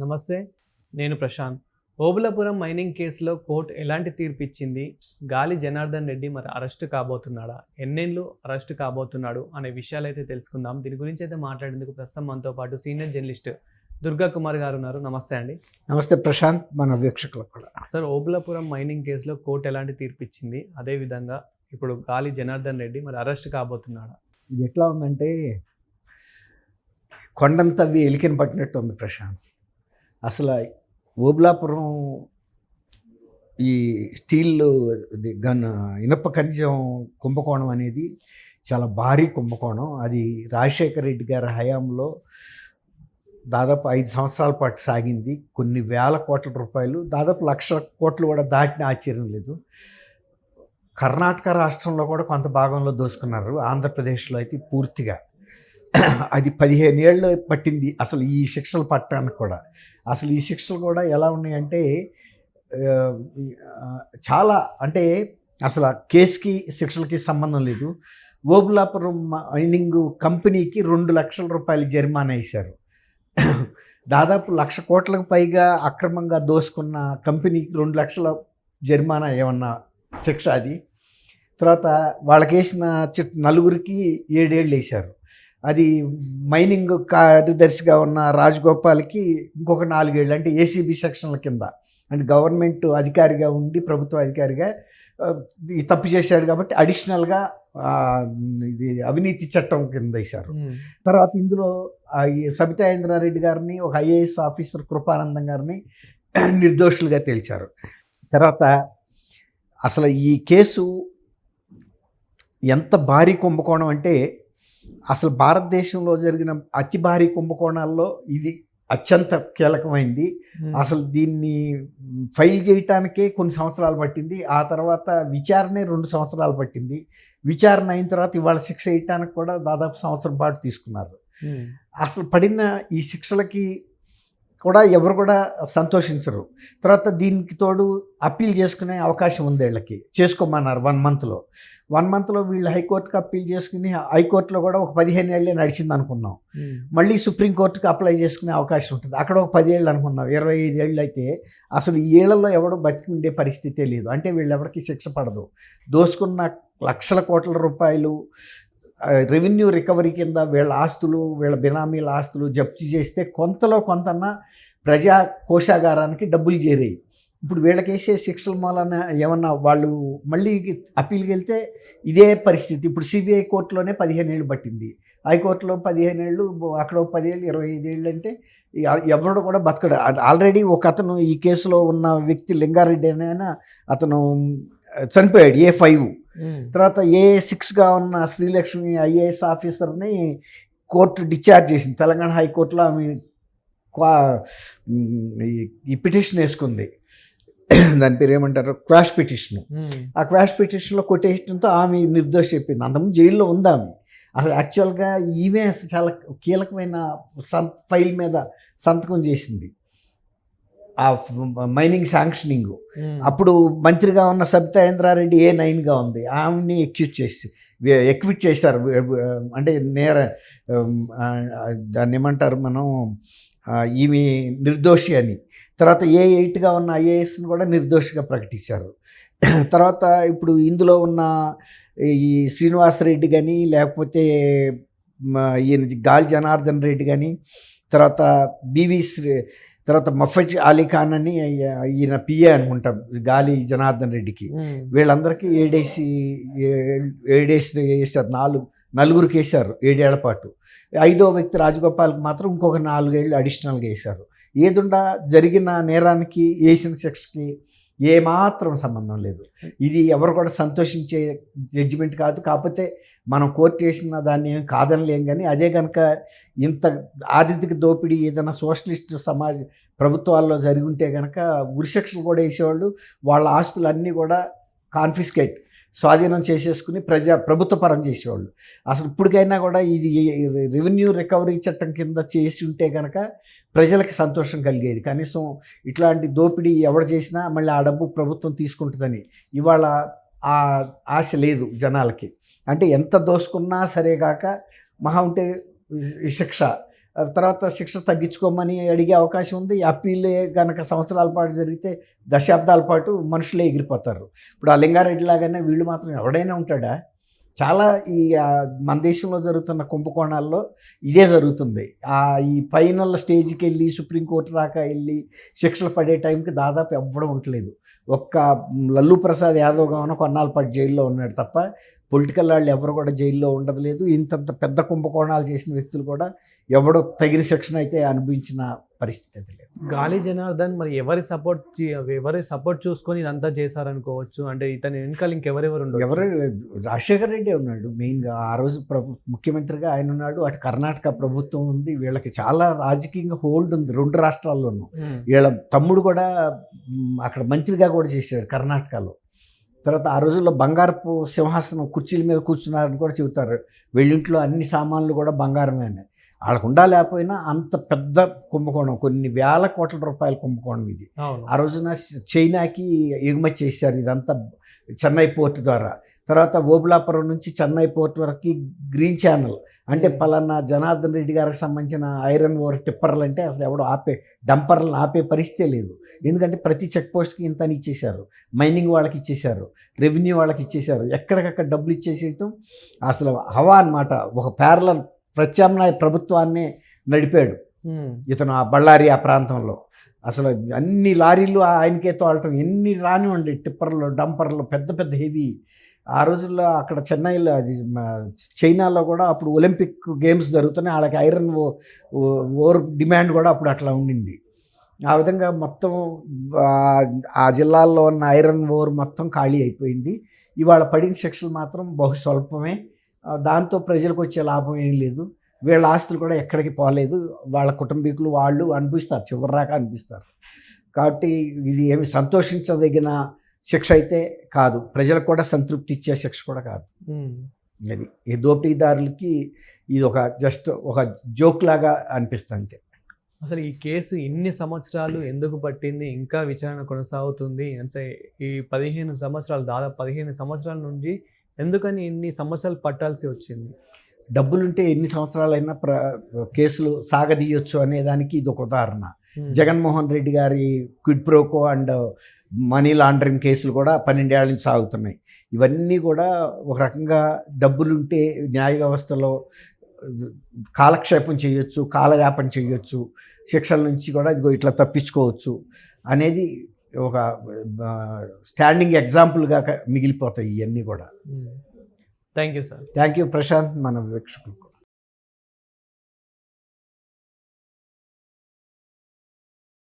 నమస్తే నేను ప్రశాంత్. ఓబులపురం మైనింగ్ కేసులో కోర్టు ఎలాంటి తీర్పు ఇచ్చింది గాలి జనార్దన్ రెడ్డి మరి అరెస్ట్ కాబోతున్నాడా? ఎన్నేళ్ళు అరెస్ట్ కాబోతున్నాడు అనే విషయాలు అయితే తెలుసుకుందాం. దీని గురించి అయితే మాట్లాడేందుకు ప్రస్తుతం మనతో పాటు సీనియర్ జర్నలిస్ట్ దుర్గా కుమార్ గారు ఉన్నారు. నమస్తే అండి. నమస్తే ప్రశాంత్ మన వీక్షకులకు కూడా. సార్ ఓబులపురం మైనింగ్ కేసులో కోర్టు ఎలాంటి తీర్పు ఇచ్చింది అదేవిధంగా ఇప్పుడు గాలి జనార్దన్ రెడ్డి మరి అరెస్ట్ కాబోతున్నాడా? ఇది ఎట్లా ఉందంటే కొండంత అవి ఎలికిన పట్టినట్టు ఉంది ప్రశాంత్. అసలు ఓబులాపురం ఈ స్టీల్ గన్ ఇనప ఖనిజం కుంభకోణం అనేది చాలా భారీ కుంభకోణం. అది రాజశేఖర రెడ్డి గారి హయాంలో దాదాపు ఐదు సంవత్సరాల పాటు సాగింది. కొన్ని వేల కోట్ల రూపాయలు దాదాపు లక్షల కోట్లు కూడా దాటిన ఆశ్చర్యం లేదు. కర్ణాటక రాష్ట్రంలో కూడా కొంత భాగంలో దోసుకున్నారు. ఆంధ్రప్రదేశ్లో అయితే పూర్తిగా. అది పదిహేను ఏళ్ళు పట్టింది అసలు ఈ శిక్షలు పట్టడానికి కూడా. అసలు ఈ శిక్షలు కూడా ఎలా ఉన్నాయంటే చాలా అంటే అసలు ఆ కేసుకి శిక్షలకి సంబంధం లేదు. ఓబులాపురం మైనింగ్ కంపెనీకి రెండు లక్షల రూపాయలు జరిమానా వేశారు. దాదాపు లక్ష కోట్లకు పైగా అక్రమంగా దోసుకున్న కంపెనీకి రెండు లక్షల జరిమానా ఏమన్నా శిక్ష అది. తర్వాత వాళ్ళకేసిన చి- నలుగురికి ఏడేళ్ళు వేశారు. అది మైనింగ్ కార్యదర్శిగా ఉన్న రాజగోపాల్కి ఇంకొక నాలుగేళ్ళు అంటే ఏసీబీ సెక్షన్ల కింద. అంటే గవర్నమెంట్ అధికారిగా ఉండి ప్రభుత్వ అధికారిగా తప్పు చేశాడు కాబట్టి అడిషనల్గా ఇది అవినీతి చట్టం కింద వేశారు. తర్వాత ఇందులో సబితా ఇంద్రారెడ్డి గారిని ఒక ఐఏఎస్ ఆఫీసర్ కృపానందం గారిని నిర్దోషులుగా తేల్చారు. తర్వాత అసలు ఈ కేసు ఎంత భారీ కుంభకోణం అంటే అసలు భారతదేశంలో జరిగిన అతి భారీ కుంభకోణాల్లో ఇది అత్యంత కీలకమైంది. అసలు దీన్ని ఫైల్ చేయటానికే కొన్ని సంవత్సరాలు పట్టింది. ఆ తర్వాత విచారణే రెండు సంవత్సరాలు పట్టింది. విచారణ అయిన తర్వాత ఇవాళ శిక్ష వేయటానికి కూడా దాదాపు సంవత్సరం పాటు తీసుకున్నారు. అసలు పడిన ఈ శిక్షలకి కూడా ఎవరు కూడా సంతోషించరు. తర్వాత దీనికి తోడు అప్పీల్ చేసుకునే అవకాశం ఉంది వీళ్ళకి. చేసుకోమన్నారు వన్ మంత్లో. వన్ మంత్లో వీళ్ళు హైకోర్టుకి అప్పీల్ చేసుకుని హైకోర్టులో కూడా ఒక పదిహేను ఏళ్ళే నడిచింది అనుకుందాం. మళ్ళీ సుప్రీంకోర్టుకి అప్లై చేసుకునే అవకాశం ఉంటుంది. అక్కడ ఒక పదేళ్ళు అనుకుందాం. ఇరవై ఐదు ఏళ్ళు అయితే అసలు ఈ ఏళ్ళలో ఎవడు బతికి ఉండే పరిస్థితే లేదు. అంటే వీళ్ళెవరికి శిక్ష పడదు. దోసుకున్న లక్షల కోట్ల రూపాయలు రెవెన్యూ రికవరీ కింద వీళ్ళ ఆస్తులు వీళ్ళ బినామీల ఆస్తులు జప్తు చేస్తే కొంతలో కొంతన్నా ప్రజా కోశాగారానికి డబ్బులు చేరాయి. ఇప్పుడు వీళ్ళకేసే శిక్షల మూలన ఏమన్నా వాళ్ళు మళ్ళీ అప్పీల్కి వెళ్తే ఇదే పరిస్థితి. ఇప్పుడు సిబిఐ కోర్టులోనే పదిహేను ఏళ్ళు పట్టింది. హైకోర్టులో పదిహేను ఏళ్ళు అక్కడ పదిహేళ్ళు ఇరవై ఐదు ఏళ్ళు అంటే ఎవరు కూడా బతకడు. అది ఆల్రెడీ ఒక అతను ఈ కేసులో ఉన్న వ్యక్తి లింగారెడ్డి అయినా అతను చనిపోయాడు ఏ ఫైవ్. తర్వాత ఏ సిక్స్గా ఉన్న శ్రీలక్ష్మి ఐఏఎస్ ఆఫీసర్ని కోర్టు డిశ్చార్జ్ చేసింది. తెలంగాణ హైకోర్టులో ఆమె క్వా ఈ- పిటిషన్ వేసుకుంది. దాని పేరు ఏమంటారు? Quash petition. ఆ క్వాష్ పిటిషన్లో కొటేషన్తో ఆమె నిర్దోష చెప్పింది. అంతకుముందు జైల్లో ఉంది ఆమె? అసలు యాక్చువల్గా ఈమె చాలా కీలకమైన ఫైల్ మీద సంతకం చేసింది. ఆ మైనింగ్ శాంక్షనింగ్ అప్పుడు మంత్రిగా ఉన్న సబితా ఇంద్రారెడ్డి ఏ నైన్గా ఉంది? ఆమెని ఎక్యూజ్ చేసి ఎక్విట్ చేశారు. అంటే నేర దాన్ని ఏమంటారు మనం? ఈమె నిర్దోషి అని. తర్వాత ఏ ఎయిట్గా ఉన్న ఐఏఎస్ని కూడా నిర్దోషిగా ప్రకటించారు. తర్వాత ఇప్పుడు ఇందులో ఉన్న ఈ శ్రీనివాసరెడ్డి కానీ లేకపోతే ఈయన గాలి జనార్దన్ రెడ్డి కానీ తర్వాత బివి శ్రీ తర్వాత మఫజ్ అలీ ఖాన్ అని ఈయన పిఏ అనుకుంటాం గాలి జనార్దన్ రెడ్డికి. వీళ్ళందరికీ ఏడేసి ఏడేసి వేశారు నాలుగు నలుగురికి వేశారు ఏడేళ్ళ పాటు. ఐదో వ్యక్తి రాజగోపాల్కి మాత్రం ఇంకొక నాలుగేళ్ళు అడిషనల్గా వేశారు. ఏదుండా జరిగిన నేరానికి వేసిన శిక్షకి ఏమాత్రం సంబంధం లేదు. ఇది ఎవరు కూడా సంతోషించే జడ్జిమెంట్ కాదు. కాకపోతే మనం కోర్టు చేసిన దాన్ని ఏం కాదనలేం కానీ అదే కనుక ఇంత ఆర్థిక దోపిడీ ఏదైనా సోషలిస్ట్ సమాజ ప్రభుత్వాల్లో జరిగి ఉంటే కనుక ఉరిశిక్షలు కూడా వేసేవాళ్ళు వాళ్ళ ఆస్తులన్నీ కూడా కాన్ఫిస్కేట్ స్వాధీనం చేసేసుకుని ప్రజా ప్రభుత్వ పరం చేసేవాళ్ళు. అసలు ఇప్పటికైనా కూడా ఇది రెవెన్యూ రికవరీ చట్టం కింద చేసి ఉంటే కనుక ప్రజలకి సంతోషం కలిగేది. కనీసం ఇట్లాంటి దోపిడీ ఎవరు చేసినా మళ్ళీ ఆ డబ్బు ప్రభుత్వం తీసుకుంటుందని ఇవాళ ఆ ఆశ లేదు జనాలకి. అంటే ఎంత దోసుకున్నా సరే కాక మహా ఉంటే శిక్ష. తర్వాత శిక్ష తగ్గించుకోమని అడిగే అవకాశం ఉంది. అప్పీల్ కనుక సంవత్సరాల పాటు జరిగితే దశాబ్దాల పాటు మనుషులే ఎగిరిపోతారు. ఇప్పుడు ఆ లింగారెడ్డి లాగానే వీళ్ళు మాత్రం ఎవడైనా ఉంటాడా? చాలా ఈ మన దేశంలో జరుగుతున్న కుంభకోణాల్లో ఇదే జరుగుతుంది. ఆ ఈ ఫైనల్ స్టేజ్కి వెళ్ళి సుప్రీంకోర్టు రాక వెళ్ళి శిక్షలు పడే టైంకి దాదాపు ఎవ్వడం ఉండలేదు. ఒక్క లల్లు ప్రసాద్ యాదవ్ గౌన కొన్నాళ్ళ పాటు జైల్లో ఉన్నాడు తప్ప పొలిటికల్ వాళ్ళు ఎవరు కూడా జైల్లో ఉండదు లేదు. ఇంతంత పెద్ద కుంభకోణాలు చేసిన వ్యక్తులు కూడా ఎవడో తగిన శిక్షణ అయితే అనుభవించిన పరిస్థితి అయితే లేదు. గాలి జనార్దన్ మరి ఎవరి సపోర్ట్ ఎవరి సపోర్ట్ చూసుకొని ఇదంతా చేశారనుకోవచ్చు? అంటే ఇతని వెనకాల ఇంకెవరెవరు ఉండరు ఎవరు రాజశేఖర రెడ్డి ఉన్నాడు మెయిన్గా. ఆ రోజు ప్రభు ముఖ్యమంత్రిగా ఆయన ఉన్నాడు. అటు కర్ణాటక ప్రభుత్వం ఉంది. వీళ్ళకి చాలా రాజకీయంగా హోల్డ్ ఉంది. రెండు రాష్ట్రాల్లోనూ. వీళ్ళ తమ్ముడు కూడా అక్కడ మంత్రిగా కూడా చేశాడు కర్ణాటకలో. తర్వాత ఆ రోజుల్లో బంగారపు సింహాసనం కుర్చీల మీద కూర్చున్నారని కూడా చెబుతారు. వీళ్ళింట్లో అన్ని సామాన్లు కూడా బంగారమే వాళ్ళకు ఉండా లేకపోయినా అంత పెద్ద కుంభకోణం కొన్ని వేల కోట్ల రూపాయల కుంభకోణం ఇది. ఆ రోజున చైనాకి ఎగుమతి చేశారు ఇదంతా చెన్నై పోర్ట్ ద్వారా. తర్వాత ఓబులాపురం నుంచి చెన్నై పోర్ట్ వరకు గ్రీన్ ఛానల్. అంటే పలానా జనార్దన్ రెడ్డి గారికి సంబంధించిన ఐరన్ ఓర్ టిప్పర్లు అంటే అసలు ఎవడో ఆపే డంపర్లను ఆపే పరిస్థితే లేదు. ఎందుకంటే ప్రతి చెక్ పోస్ట్కి ఇంత అని ఇచ్చేశారు. మైనింగ్ వాళ్ళకి ఇచ్చేశారు. రెవెన్యూ వాళ్ళకి ఇచ్చేశారు. ఎక్కడికక్కడ డబ్బులు ఇచ్చేసేయటం అసలు హవా అన్నమాట. ఒక పేర్ల ప్రత్యామ్నాయ ప్రభుత్వాన్నే నడిపాడు. ఉమ్. ఇతను ఆ బళ్ళారి ఆ ప్రాంతంలో. అసలు అన్ని లారీలు ఆయనకే తోలటం ఎన్ని రానివ్వండి టిప్పర్లు డంపర్లు పెద్ద పెద్ద హెవీ ఆ రోజుల్లో అక్కడ చెన్నైలో అది చైనాలో కూడా అప్పుడు ఒలింపిక్ గేమ్స్ జరుగుతున్నాయి. వాళ్ళకి ఐరన్ ఓ ఓర్ డిమాండ్ కూడా అప్పుడు అట్లా ఉండింది. ఆ విధంగా మొత్తం ఆ- జిల్లాల్లో ఉన్న ఐరన్ ఓర్ మొత్తం ఖాళీ అయిపోయింది. ఇవాళ పడిన శిక్షలు మాత్రం బహు స్వల్పమే. దాంతో ప్రజలకు వచ్చే లాభం ఏం లేదు. వీళ్ళ ఆస్తులు కూడా ఎక్కడికి పోలేదు. వాళ్ళ కుటుంబీకులు వాళ్ళు అనిపిస్తారు. చివరిదాకా అనిపిస్తారు. కాబట్టి ఇది ఏమి సంతోషించదగిన శిక్ష అయితే కాదు. ప్రజలకు కూడా సంతృప్తి ఇచ్చే శిక్ష కూడా కాదు. అది ఈ దోపిడీదారులకి ఇది ఒక జస్ట్ ఒక జోక్ లాగా అనిపిస్తుంది అంతే. అసలు ఈ కేసు ఇన్ని సంవత్సరాలు ఎందుకు పట్టింది? ఇంకా విచారణ కొనసాగుతుంది. అంటే ఈ పదిహేను సంవత్సరాలు దాదాపు పదిహేను సంవత్సరాల నుంచి ఎందుకని ఇన్ని సమస్యలు పట్టాల్సి వచ్చింది? డబ్బులుంటే ఎన్ని సంవత్సరాలైనా ప్ర కేసులు సాగదీయొచ్చు అనే దానికి ఇది ఒక ఉదాహరణ. జగన్మోహన్ రెడ్డి గారి quid pro quo and money laundering కేసులు కూడా పన్నెండేళ్ళ నుంచి సాగుతున్నాయి. ఇవన్నీ కూడా ఒక రకంగా డబ్బులుంటే న్యాయ వ్యవస్థలో కాలక్షేపం చేయొచ్చు కాలయాపన చేయొచ్చు శిక్షల నుంచి కూడా ఇదిగో ఇట్లా తప్పించుకోవచ్చు అనేది ఒక స్టాండింగ్ ఎగ్జాంపుల్గా మిగిలిపోతాయి ఇవన్నీ కూడా. Thank you sir thank you Prashant మన వీక్షకులకు.